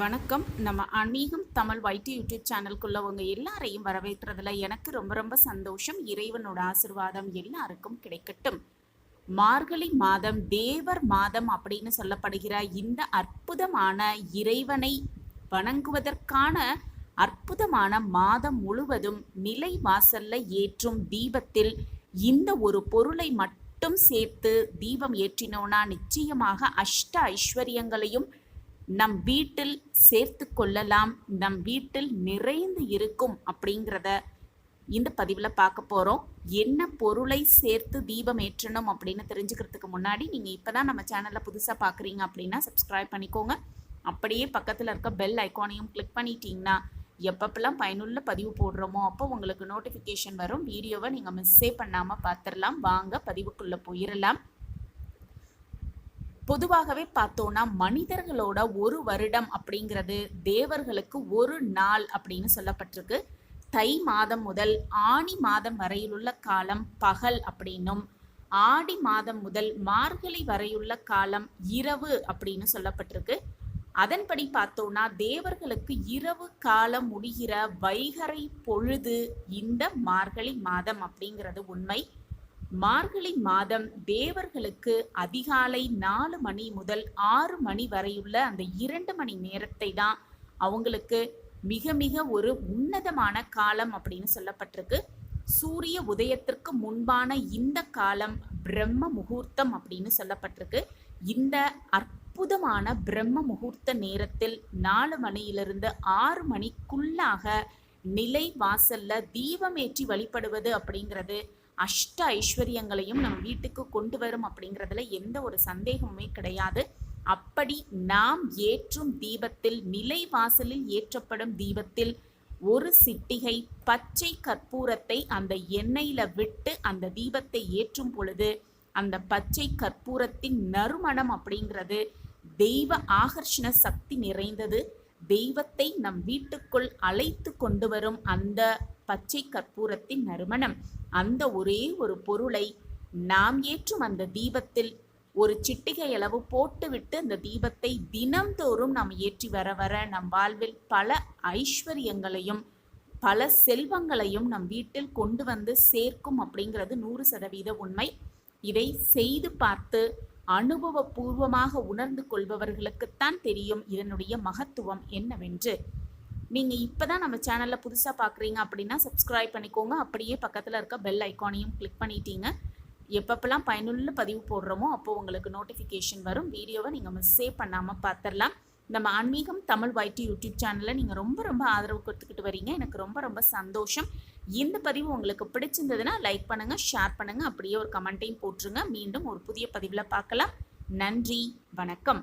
வணக்கம். நம்ம ஆன்மீகம் தமிழ் வைட்டி யூடியூப் சேனலுக்குள்ள உங்க எல்லாரையும் வரவேற்கிறதுல எனக்கு ரொம்ப ரொம்ப சந்தோஷம். இறைவனோட ஆசிர்வாதம் எல்லாருக்கும் கிடைக்கட்டும். மார்கழி மாதம் தேவர் மாதம் அப்படின்னு சொல்லப்படுகிற இந்த அற்புதமான இறைவனை வணங்குவதற்கான அற்புதமான மாதம் முழுவதும் நிலை வாசல்ல ஏற்றும் தீபத்தில் இந்த ஒரு பொருளை மட்டும் சேர்த்து தீபம் ஏற்றினோன்னா நிச்சயமாக அஷ்ட ஐஸ்வர்யங்களையும் நம் வீட்டில் சேர்த்து கொள்ளலாம் நம் வீட்டில் நிறைந்து இருக்கும் அப்படிங்கிறத இந்த பதிவில் பார்க்க போகிறோம் என்ன பொருளை சேர்த்து தீபம் ஏற்றணும் அப்படின்னு தெரிஞ்சுக்கிறதுக்கு முன்னாடி நீங்கள் இப்போ தான் நம்ம சேனலில் புதுசாக பார்க்குறீங்க அப்படின்னா சப்ஸ்கிரைப் பண்ணிக்கோங்க. அப்படியே பக்கத்தில் இருக்க பெல் ஐக்கானையும் கிளிக் பண்ணிட்டீங்கன்னா எப்பப்பெல்லாம் பயனுள்ள பதிவு போடுறோமோ அப்போ உங்களுக்கு நோட்டிஃபிகேஷன் வரும். வீடியோவை நீங்கள் மிஸ்ஸே பண்ணாமல் பார்த்துடலாம். வாங்க பதிவுக்குள்ளே போயிடலாம். பொதுவாகவே பார்த்தோன்னா மனிதர்களோட ஒரு வருடம் அப்படிங்கிறது தேவர்களுக்கு ஒரு நாள் அப்படின்னு சொல்லப்பட்டிருக்கு. தை மாதம் முதல் ஆணி மாதம் வரையிலுள்ள காலம் பகல் அப்படின்னும் ஆடி மாதம் முதல் மார்கழி வரையுள்ள காலம் இரவு அப்படின்னு சொல்லப்பட்டிருக்கு. அதன்படி பார்த்தோம்னா தேவர்களுக்கு இரவு காலம் முடிகிற வைகரை பொழுது இந்த மார்கழி மாதம் அப்படிங்கிறது உண்மை. மார்கழி மாதம் தேவர்களுக்கு அதிகாலை நாலு மணி முதல் ஆறு மணி வரையுள்ள அந்த இரண்டு மணி நேரத்தை தான் அவங்களுக்கு மிக மிக ஒரு உன்னதமான காலம் அப்படின்னு சொல்லப்பட்டிருக்கு. சூரிய உதயத்திற்கு முன்பான இந்த காலம் பிரம்ம முகூர்த்தம் அப்படின்னு சொல்லப்பட்டிருக்கு. இந்த அற்புதமான பிரம்ம முகூர்த்த நேரத்தில் நாலு மணியிலிருந்து ஆறு மணிக்குள்ளாக நிலை வாசல்ல தீபமேற்றி வழிபடுவது அப்படிங்கிறது அஷ்ட ஐஸ்வர்யங்களையும் நம்ம வீட்டுக்கு கொண்டு வரும் அப்படிங்கிறதுல எந்த ஒரு சந்தேகமுமே கிடையாது. அப்படி நாம் ஏற்றும் தீபத்தில் நிலை வாசலில் ஏற்றப்படும் தீபத்தில் ஒரு சிட்டிகை பச்சை கற்பூரத்தை அந்த எண்ணெயில விட்டு அந்த தீபத்தை ஏற்றும் பொழுது அந்த பச்சை கற்பூரத்தின் நறுமணம் அப்படிங்கிறது தெய்வ ஆகர்ஷண சக்தி நிறைந்தது. தெய்வத்தை நம் வீட்டுக்குள் அழைத்து கொண்டு வரும் அந்த பச்சை கற்பூரத்தின் நறுமணம். அந்த ஒரே ஒரு பொருளை நாம் ஏற்றும் அந்த தீபத்தில் ஒரு சிட்டிகை அளவு போட்டுவிட்டு அந்த தீபத்தை தினம்தோறும் நாம் ஏற்றி வர வர நம் வாழ்வில் பல ஐஸ்வர்யங்களையும் பல செல்வங்களையும் நம் வீட்டில் கொண்டு வந்து சேர்க்கும் அப்படிங்கிறது நூறு சதவீத உண்மை. இதை செய்து பார்த்து அனுபவபூர்வமாக உணர்ந்து கொள்பவர்களுக்குத்தான் தெரியும் இதனுடைய மகத்துவம் என்னவென்று. நீங்கள் இப்போ தான் நம்ம சேனலில் புதுசாக பார்க்குறீங்க அப்படின்னா சப்ஸ்கிரைப் பண்ணிக்கோங்க. அப்படியே பக்கத்தில் இருக்க பெல் ஐக்கானையும் கிளிக் பண்ணிட்டீங்க. எப்பப்பெல்லாம் பயனுள்ள பதிவு போடுறோமோ அப்போது உங்களுக்கு நோட்டிஃபிகேஷன் வரும். வீடியோவை நீங்கள் மிஸ்ஸே பண்ணாமல் பார்த்துடலாம் நம்ம ஆன்மீகம் தமிழ் வைட்டி யூடியூப் சேனலில் நீங்கள் ரொம்ப ரொம்ப ஆதரவு கொடுத்துக்கிட்டு வரீங்க. எனக்கு ரொம்ப ரொம்ப சந்தோஷம். இந்த பதிவு உங்களுக்கு பிடிச்சிருந்ததுன்னா லைக் பண்ணுங்கள் ஷேர் பண்ணுங்கள் அப்படியே ஒரு கமெண்ட்டையும் போட்டுருங்க. மீண்டும் ஒரு புதிய பதிவில் பார்க்கலாம். நன்றி வணக்கம்.